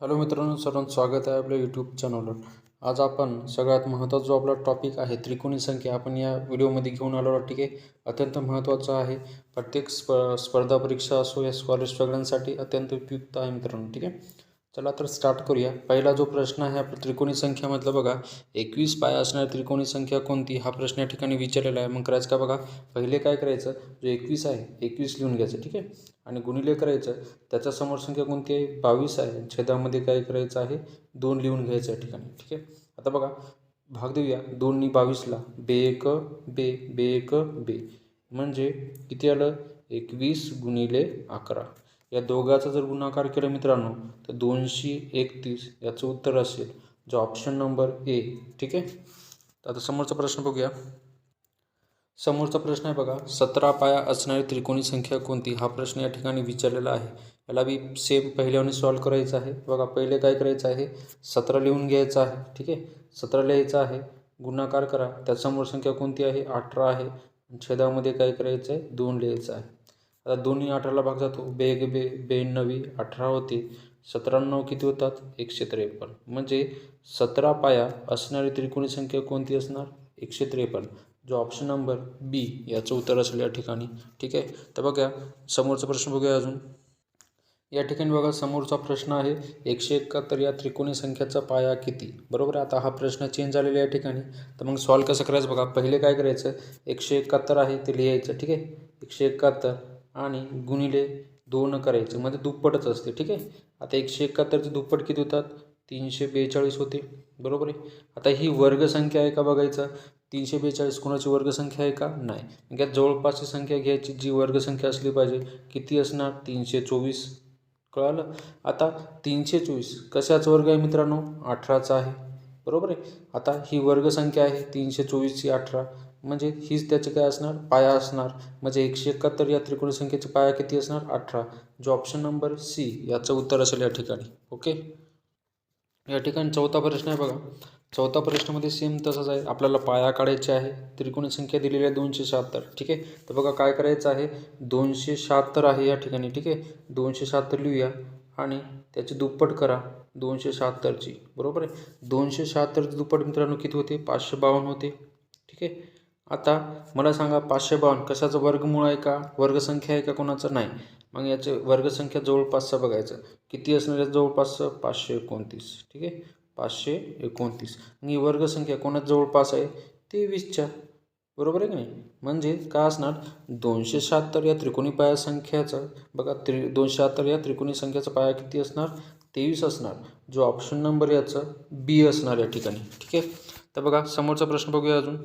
Hello मित्रांनो सर्वांचं स्वागत आहे आपल्या यूट्यूब चॅनलवर आज आपण सगळ्यात महत्त्वाचा जो आपला टॉपिक आहे त्रिकोणी संख्या आपण या व्हिडिओमध्ये घेऊन आलो आहोत. ठीक आहे? अत्यंत महत्त्वाचं आहे. प्रत्येक स्प स्पर्धा परीक्षा असो या स्कॉलरशिप सगळ्यांसाठी अत्यंत उपयुक्त आहे मित्रांनो. ठीक आहे? चला तर स्टार्ट करूया. पहिला जो प्रश्न आहे आपला त्रिकोणी संख्यामधला बघा. एकवीस पाय असणारी त्रिकोणी संख्या कोणती? हा प्रश्न या ठिकाणी विचारलेला आहे. मग करायचं का बघा? पहिले काय करायचं? जो एकवीस आहे एकवीस लिहून घ्यायचं ठीक आहे? आणि गुणिले करायचं. त्याच्यासमोर संख्या कोणती आहे? बावीस आहे. छेदामध्ये काय करायचं आहे? दोन लिहून घ्यायचं या ठिकाणी ठीक आहे? आता बघा. भाग देऊया. दोन्ही बावीसला. बे एक बे बे एक बे. म्हणजे किती आलं? एकवीस गुणिले अकरा. या दोघाचा जर गुणाकार केला मित्रांनो तर दोनशे एकतीस याचं उत्तर असेल. जो ऑप्शन नंबर ए ठीक आहे? तर आता समोरचा प्रश्न बघूया. समोरचा प्रश्न आहे बघा सतरा पाया असणारी त्रिकोणी संख्या कोणती? हा प्रश्न या ठिकाणी विचारलेला आहे. याला बी सेम पहिल्याने सॉल्व करायचं आहे. बघा पहिले काय करायचं आहे? सतरा लिहून घ्यायचं आहे ठीक आहे? सतरा लिहायचं आहे. गुणाकार करा. त्यासमोर संख्या कोणती आहे? अठरा आहे. छेदामध्ये काय करायचं आहे दोन लिहायचं आहे. आता दोन्ही अठराला भाग जातो. बेग बे बेण्णवी अठरा होते. सतराण्णव किती होतात? एकशे त्रेपन्न. म्हणजे सतरा पाया असणारी त्रिकोणी संख्या कोणती असणार? एकशे त्रेपन्न. जो ऑप्शन नंबर बी याचं उत्तर असेल या ठिकाणी. ठीक आहे? तर बघा समोरचा प्रश्न बघूया अजून. या ठिकाणी बघा समोरचा प्रश्न आहे एकशे एकाहत्तर या त्रिकोणी संख्याचा पाया किती? बरोबर आहे? आता हा प्रश्न चेंज झालेला आहे या ठिकाणी. तर मग सॉल्व कसं करायचं? बघा पहिले काय करायचं? एकशे एकाहत्तर आहे ते लिहायचं. ठीक आहे? एकशे एकाहत्तर. आणि गुणिले दोन करायचं. म्हणजे दुप्पटच असते ठीक आहे? आता एकशे एकाहत्तरचे दुप्पट किती होतात? तीनशे बेचाळीस होते. बरोबर आहे? आता ही वर्गसंख्या आहे का बघायचं? तीनशे बेचाळीस कोणाची वर्गसंख्या आहे का? नाही. म्हणजे जवळपासची संख्या घ्यायची जी वर्गसंख्या असली पाहिजे. किती असणार? तीनशे चोवीस. कळालं? आता तीनशे चोवीस कशाचा वर्ग आहे मित्रांनो? अठराचा आहे. बरोबर आहे? आता ही वर्गसंख्या आहे तीनशे चोवीसची अठरा. म्हणजे हीच त्याचे काय असणार? पाया असणार. म्हणजे एकशे एकाहत्तर या त्रिकोणी संख्येचा पाया किती असणार? अठरा. जो ऑप्शन नंबर सी याचं उत्तर असेल या ठिकाणी. ओके या ठिकाणी चौथा प्रश्न आहे बघा. चौथा प्रश्नामध्ये सेम तसंच आहे. आपल्याला पाया काढायचे आहे. त्रिकोणी संख्या दिलेली आहे दोनशे शहात्तर. ठीक आहे? तर बघा काय करायचं आहे? दोनशे शहात्तर आहे या ठिकाणी. ठीक आहे? दोनशे शहात्तर लिहूया आणि त्याची दुप्पट करा. दोनशे शहात्तरची. बरोबर आहे? दोनशे शहात्तरची दुप्पट मित्रांनो किती होते? पाचशे बावन्न होते. ठीक आहे? आता मला सांगा पाचशे बावन्न कशाचं वर्गमूळ आहे का? वर्गसंख्या आहे का कोणाचं? नाही. मग याचे वर्गसंख्या जवळपासचं बघायचं. किती असणार आहे जवळपासचं? पाचशे एकोणतीस. ठीक आहे? पाचशे एकोणतीस. मग ही वर्गसंख्या कोणाच जवळपास आहे? तेवीसच्या. बरोबर आहे का नाही? म्हणजे काय असणार? दोनशे शहात्तर या त्रिकोणी पाया संख्याचं. बघा त्रि दोनशे शहात्तर या त्रिकोणी संख्याचा पाया किती असणार? तेवीस असणार. जो ऑप्शन नंबर याचं बी असणार या ठिकाणी. ठीक आहे? तर बघा समोरचा प्रश्न बघूया अजून.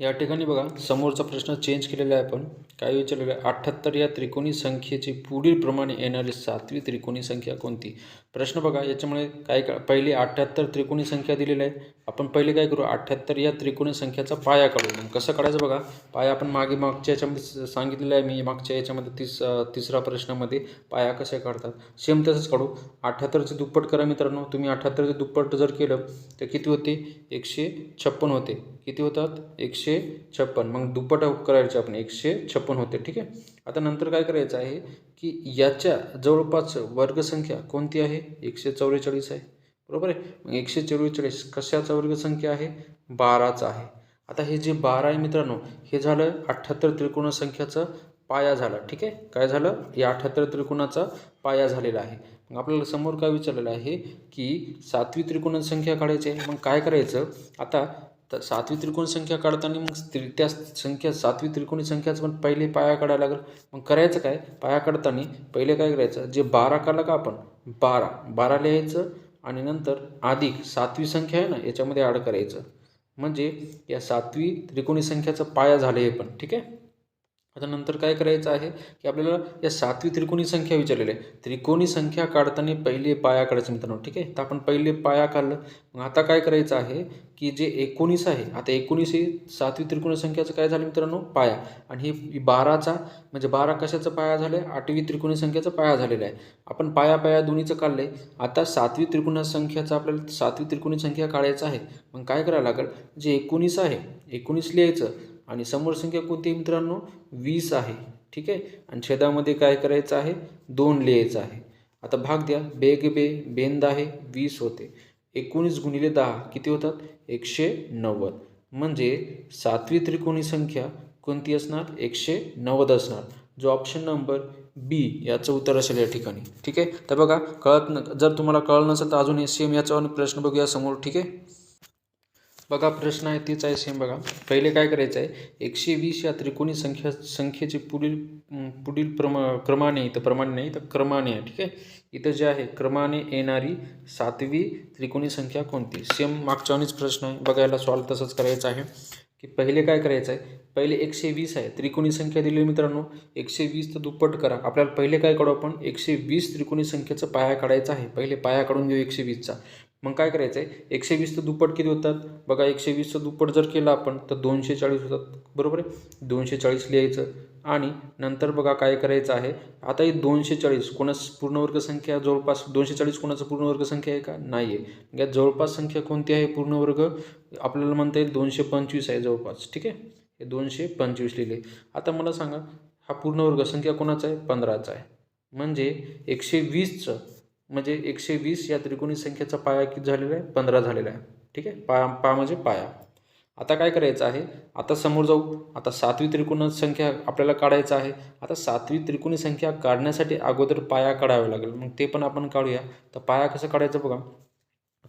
या ठिकाणी बघा समोरचा प्रश्न चेंज केलेला आहे आपण. काय विचारलेलं आहे? अठ्ठ्याहत्तर या त्रिकोणी संख्येची पुढील प्रमाणे येणारी सातवी त्रिकोणी संख्या कोणती? प्रश्न बघा याच्यामुळे काय का पहिले अठ्ठ्याहत्तर त्रिकोणी संख्या दिलेली आहे. आपण पहिले काय करू अठ्ठ्याहत्तर या त्रिकोणी संख्याचा पाया काढू. मग कसं काढायचं बघा पाया आपण मागे मागच्या याच्यामध्ये सांगितलेलं आहे मी मागच्या याच्यामध्ये तीस तिसरा प्रश्नामध्ये पाया कसे काढतात. सेम तसंच काढू. अठ्ठ्याहत्तरचे दुप्पट करा मित्रांनो. तुम्ही अठ्ठ्याहत्तरचे दुप्पट जर केलं तर किती होते? एकशे छप्पन होते. किती होतात? एकशे छप्पन. मग दुप्पट करायचे आपण एकशे छप्पन होते. ठीक आहे? आता नंतर काय करायचं आहे? की याच्या जवळपास वर्गसंख्या कोणती आहे? एकशे चौवेचाळीस आहे. बरोबर आहे? मग एकशे चव्वेचाळीस कशाचा वर्गसंख्या आहे? बाराचा आहे. आता हे जे बारा आहे मित्रांनो हे झालं अठ्ठ्याहत्तर त्रिकोण संख्याचं पाया झाला. ठीक आहे? काय झालं? या अठ्ठ्याहत्तर त्रिकोणाचा पाया झालेला आहे. मग आपल्याला समोर काय विचारलेलं आहे की सातवी त्रिकोण संख्या काढायची आहे. मग काय करायचं? आता तर सातवी त्रिकोणी संख्या काढताना मग त्रि त्या संख्या सातवी त्रिकोणी संख्याच पण पहिले पाया काढायला लागेल. मग करायचं काय? पाया काढताना पहिले काय करायचं? जे बारा काढलं का आपण? बारा. बारा लिहायचं आणि नंतर अधिक सातवी संख्या आहे ना याच्यामध्ये ॲड करायचं. म्हणजे या सातवी त्रिकोणी संख्याचं पाया झालं हे पण ठीक आहे? आता नंतर काय करायचं आहे की आपल्याला या सातवी त्रिकोणी संख्या विचारलेली आहे. त्रिकोणी संख्या काढताना पहिले पाया काढायचं मित्रांनो ठीक आहे? तर आपण पहिले पाया काढलं. मग आता काय करायचं आहे की जे एकोणीस आहे आता एकोणीस ही सातवी त्रिकोणी संख्याचं काय झालं मित्रांनो? पाया. आणि हे बाराचा म्हणजे बारा कशाचा पाया झालं आहे आठवी त्रिकोणी संख्याचा पाया झालेला आहे. आपण पाया पाया दोन्हीचं काढलं आहे आता सातवी त्रिकोणी संख्याचा आपल्याला सातवी त्रिकोणी संख्या काढायचं आहे. मग काय करायला लागेल? जे एकोणीस आहे एकोणीस लिहायचं. आणि समोर संख्या कोणती आहे मित्रांनो? वीस आहे. ठीक आहे? आणि छेदामध्ये काय करायचं आहे? दोन लिहायचं आहे. आता भाग द्या. बेग बे बेंद आहे वीस होते. एकोणीस गुणिले दहा किती होतात? एकशे नव्वद. म्हणजे सातवी त्रिकोणी संख्या कोणती असणार? एकशे नव्वद असणार. जो ऑप्शन नंबर बी याचं उत्तर असेल या ठिकाणी. ठीक आहे? तर बघा कळत न जर तुम्हाला कळलं नसेल तर अजून सेम याचा प्रश्न बघूया समोर. ठीक आहे? बघा प्रश्न आहे तीच आहे सेम बघा. पहिले काय करायचं आहे एकशे वीस या त्रिकोणी संख्या संख्येचे पुढील पुढील प्रमा क्रमाने इथं प्रमाणे नाही तर क्रमाने आहे ठीक आहे? इथं जे आहे क्रमाने येणारी सातवी त्रिकोणी संख्या कोणती? सेम मागच्यावानीच प्रश्न आहे. बघायला सॉल्व तसंच करायचं आहे. की पहिले काय करायचं आहे? पहिले एकशे वीस आहे त्रिकोणी संख्या दिली मित्रांनो. एकशे वीस तर दुप्पट करा. आपल्याला पहिले काय काढू आपण? एकशे वीस त्रिकोणी संख्येचा पाया काढायचा आहे. पहिले पाया काढून घेऊ एकशे वीसचा. मग काय करायचं आहे एकशे वीस दुप्पट किती होतात? बघा एकशे वीसचं दुप्पट जर केलं आपण तर दोनशे चाळीस होतात. बरोबर आहे? दोनशे चाळीस लिहायचं. आणि नंतर बघा काय करायचं आहे? आता हे दोनशे चाळीस कोणाच पूर्णवर्ग संख्या जवळपास दोनशे चाळीस कोणाचं पूर्णवर्ग संख्या आहे का? नाही आहे यात जवळपास संख्या कोणती आहे पूर्णवर्ग? आपल्याला म्हणता येईल दोनशे पंचवीस आहे जवळपास. ठीक आहे? हे दोनशे पंचवीस लिहिले. आता मला सांगा हा पूर्णवर्ग संख्या कोणाचा आहे? पंधराचा आहे. म्हणजे एकशे वीसचं म्हणजे एकशे वीस या त्रिकोणी संख्येचा पाया किती झालेला आहे? पंधरा झालेला आहे. ठीक आहे? पाया पा म्हणजे पाया. आता काय करायचं आहे? आता समोर जाऊ. आता सातवी त्रिकोण संख्या आपल्याला काढायचं आहे. आता सातवी त्रिकोणी संख्या काढण्यासाठी अगोदर पाया काढावा लागेल. मग ते पण आपण काढूया. तर पाया कसं काढायचं बघा.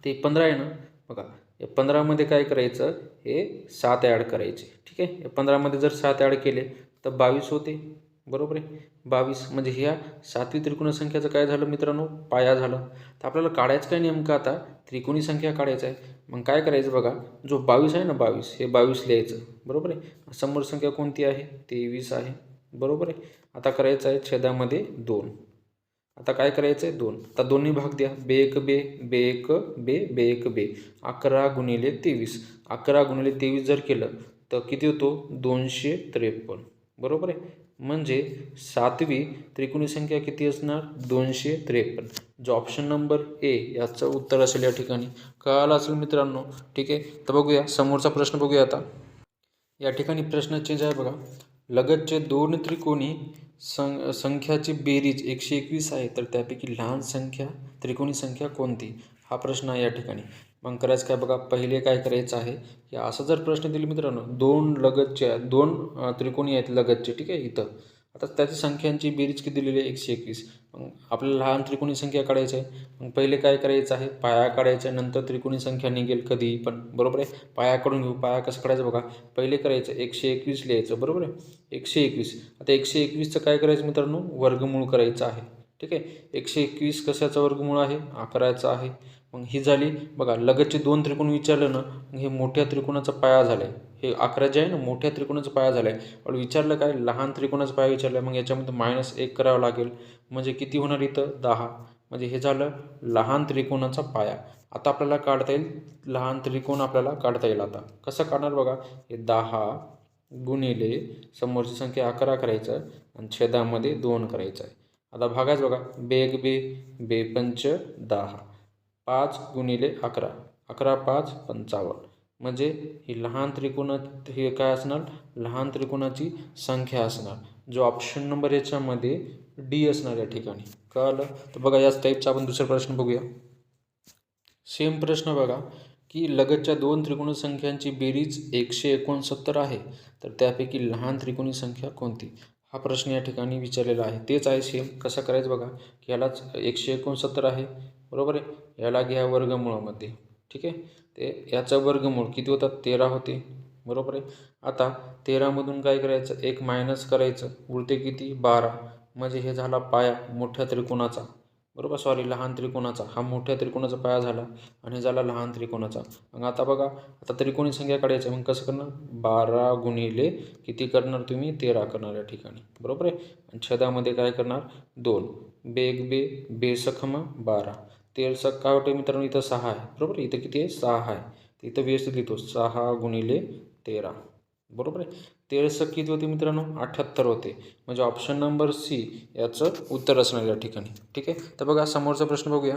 ते पंधरा आहे ना? बघा. या पंधरामध्ये काय करायचं? हे सात ॲड करायचे. ठीक आहे? या पंधरामध्ये जर सात ॲड केले तर बावीस होते. बरोबर आहे? बावीस म्हणजे ह्या सातवी त्रिकोणी संख्याचं काय झालं मित्रांनो? पाया झालं. तर आपल्याला काढायचं काय नेमकं आता? त्रिकोणी संख्या काढायचं आहे. मग काय करायचं बघा? जो बावीस आहे ना बावीस हे बावीस लिहायचं. बरोबर आहे? समोर संख्या कोणती आहे? तेवीस आहे. बरोबर आहे? आता करायचं आहे छेदामध्ये दोन. आता काय करायचं आहे? दोन. आता दोन्ही भाग द्या. बे एक बे बे एक बे बे एक बे. अकरा गुणिले तेवीस. अकरा गुणिले तेवीस जर केलं तर किती होतो? दोनशे त्रेपन्न. बरोबर आहे? म्हणजे सातवी त्रिकोणी संख्या किती असणार? दोनशे त्रेपन्न. जो ऑप्शन नंबर ए याचं उत्तर असेल या ठिकाणी. कळालं असेल मित्रांनो? ठीक आहे? तर बघूया. समोरचा प्रश्न बघूया आता. या ठिकाणी प्रश्न चेंज आहे बघा. लगतचे दोन त्रिकोणी सं संख्याची बेरीज एकशे एकवीस आहे तर त्यापैकी लहान संख्या त्रिकोणी संख्या कोणती? हा प्रश्न आहे या ठिकाणी. मग करायचं काय बघा पहिले काय करायचं आहे की असं जर प्रश्न दिले मित्रांनो दोन लगतचे दोन त्रिकोणी आहेत लगतचे ठीक आहे इथं. आता त्याची संख्यांची बेरीज किती दिलेली आहे? एकशे एकवीस. मग आपल्याला लहान त्रिकोणी संख्या काढायची आहे. मग पहिले काय करायचं आहे? पाया काढायचा नंतर त्रिकोणी संख्या निघेल कधी? पण बरोबर आहे? पाया काढून घेऊ. पाया कसं काढायचं बघा? पहिले करायचं एकशे एकवीस लिहायचं बरोबर आहे? एकशे एकवीस. आता एकशे एकवीसचं काय करायचं मित्रांनो? वर्गमूळ करायचं आहे ठीक आहे? एकशे एकवीस कशाचा वर्गमूळ आहे? अकराचा आहे. मग ही झाली. बघा लगतचे दोन त्रिकोण विचारलं ना मग हे मोठ्या त्रिकोणाचा पाया झाला आहे हे अकरा जे आहे ना मोठ्या त्रिकोणाचा पाया झाला आहे पण विचारलं काय लहान त्रिकोणाचा पाया विचारला मग याच्यामध्ये मायनस एक करावं लागेल. म्हणजे किती होणार इथं? दहा. म्हणजे हे झालं लहान त्रिकोणाचा पाया. आता आपल्याला काढता येईल लहान त्रिकोण आपल्याला काढता येईल आता. कसं काढणार बघा? हे दहा गुणिले समोरची संख्या अकरा करायचं आणि छेदामध्ये दोन करायचं आहे. आता भागायचं बघा. बेग बे बे पंच दहा. पाच गुणिले अकरा. अकरा पाच पंचावन्न. म्हणजे ही लहान त्रिकोणात हे काय असणार? लहान त्रिकोणाची संख्या असणार. जो ऑप्शन नंबर याच्यामध्ये डी असणार या ठिकाणी. कळलं? तर बघा याच टाईपचा आपण दुसरा प्रश्न बघूया. सेम प्रश्न बघा की लगतच्या दोन त्रिकोणी संख्यांची बेरीज एकशे एकोणसत्तर आहे तर त्यापैकी लहान त्रिकोणी संख्या कोणती? हा प्रश्न या ठिकाणी विचारलेला आहे. तेच आहे सेम कसं करायचं बघा? की यालाच एकशे एकोणसत्तर आहे. बरोबर आहे? याला घ्या वर्गमूळामध्ये ठीक आहे? ते याचा वर्गमूळ किती होतात? तेरा होते. बरोबर आहे? आता तेरामधून काय करायचं? एक मायनस करायचं. उरते किती? बारा. म्हणजे हे झाला पाया मोठ्या त्रिकोणाचा. बरोबर? सॉरी लहान त्रिकोणाचा. हा मोठ्या त्रिकोणाचा पाया झाला आणि झाला लहान त्रिकोणाचा. मग आता बघा आता त्रिकोणी संख्या काढायची. मग कसं करणार? बारा गुणिले किती करणार तुम्ही? तेरा करणार या ठिकाणी. बरोबर आहे? आणि छदामध्ये काय करणार? दोन. बेग बे बेसखमा बारा. तेरचा काय होते मित्रांनो इथं सहा आहे. बरोबर? इथं किती आहे? सहा आहे. तर इथं व्यवस्थित लिहितो. सहा गुणिले तेरा. बरोबर आहे? तेरसक किती होते मित्रांनो? अठ्ठ्याहत्तर होते. म्हणजे ऑप्शन नंबर सी याचं उत्तर असणार या ठिकाणी. ठीक आहे? तर बघा समोरचा प्रश्न बघूया.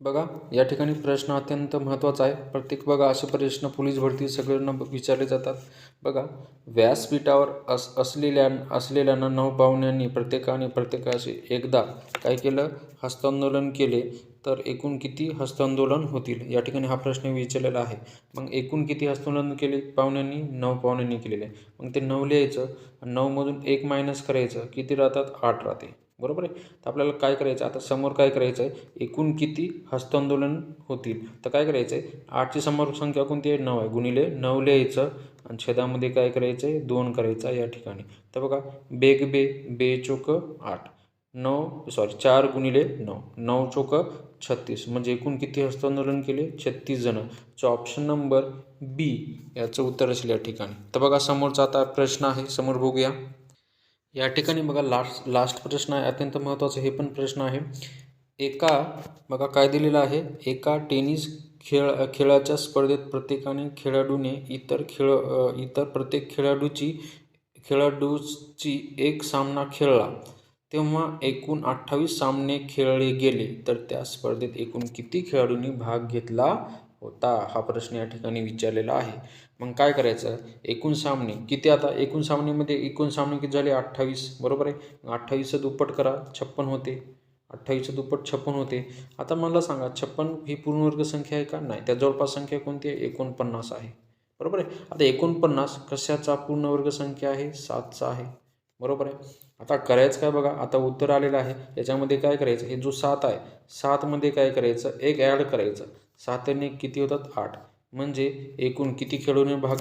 बघा या ठिकाणी प्रश्न अत्यंत महत्त्वाचा आहे. प्रत्येक बघा असे प्रश्न पोलीस भरती सगळ्यांना विचारले जातात. बघा व्यासपीठावर अस असलेल्या असलेल्यांना नऊ पाहुण्यांनी प्रत्येकाने प्रत्येकाशी एकदा काय केलं? हस्तांदोलन केले. तर एकूण किती हस्तांदोलन होतील? या ठिकाणी हा प्रश्न विचारलेला आहे. मग एकूण किती हस्तांदोलन केले? पाहुण्यांनी नऊ पाहुण्यांनी केलेले. आहे मग ते नऊ लिहायचं. नऊमधून एक मायनस करायचं. किती राहतात? आठ राहते. बरोबर आहे? तर आपल्याला काय करायचं आता समोर काय करायचं आहे? एकूण किती हस्तांदोलन होतील? तर काय करायचं आहे आठची समोर संख्या कोणती आहे? नऊ आहे. गुणिले नऊ लिहायचं आणि छेदामध्ये काय करायचं आहे दोन करायचं आहे या ठिकाणी. तर बघा बेग बे बे चोक आठ. नऊ सॉरी चार गुणिले नऊ. नऊ चोक छत्तीस. म्हणजे एकूण किती हस्तांदोलन केले? छत्तीस जणं. सो ऑप्शन नंबर बी याचं उत्तर असेल या ठिकाणी. तर बघा समोरचा आता प्रश्न आहे. समोर बघूया. या ठिकाणी बघा लास्ट लास्ट प्रश्न आहे अत्यंत महत्त्वाचं हे पण प्रश्न आहे. एका बघा काय दिलेलं आहे? एका टेनिस खेळ खेळाच्या स्पर्धेत प्रत्येकाने खेळाडूने इतर खेळ इतर प्रत्येक खेळाडूची खेळाडूची एक सामना खेळला. तेव्हा एकूण अठ्ठावीस सामने खेळले गेले. तर त्या स्पर्धेत एकूण किती खेळाडूंनी भाग घेतला? होता हा प्रश्न या ठिकाणी विचारलेला आहे. मग काय करायचं? एकूण सामने किती आता? एकूण सामनेमध्ये एकूण सामने किती झाले? अठ्ठावीस. बरोबर आहे? अठ्ठावीसचं दुप्पट करा. छप्पन होते. अठ्ठावीसचं दुप्पट छप्पन होते. आता मला सांगा छप्पन ही पूर्णवर्ग संख्या आहे का? नाही. त्या जवळपास संख्या कोणती आहे? एकोणपन्नास आहे. बरोबर आहे? आता एकोणपन्नास कशाचा पूर्णवर्ग संख्या आहे? सातचा आहे. बरोबर आहे? आता करायचं काय बघा आता उत्तर आलेलं आहे. याच्यामध्ये काय करायचं? हे जो सात आहे सातमध्ये काय करायचं? एक ॲड करायचं. सात आणि किती होतात? आठ. म्हणजे एकूण किती खेळूने भाग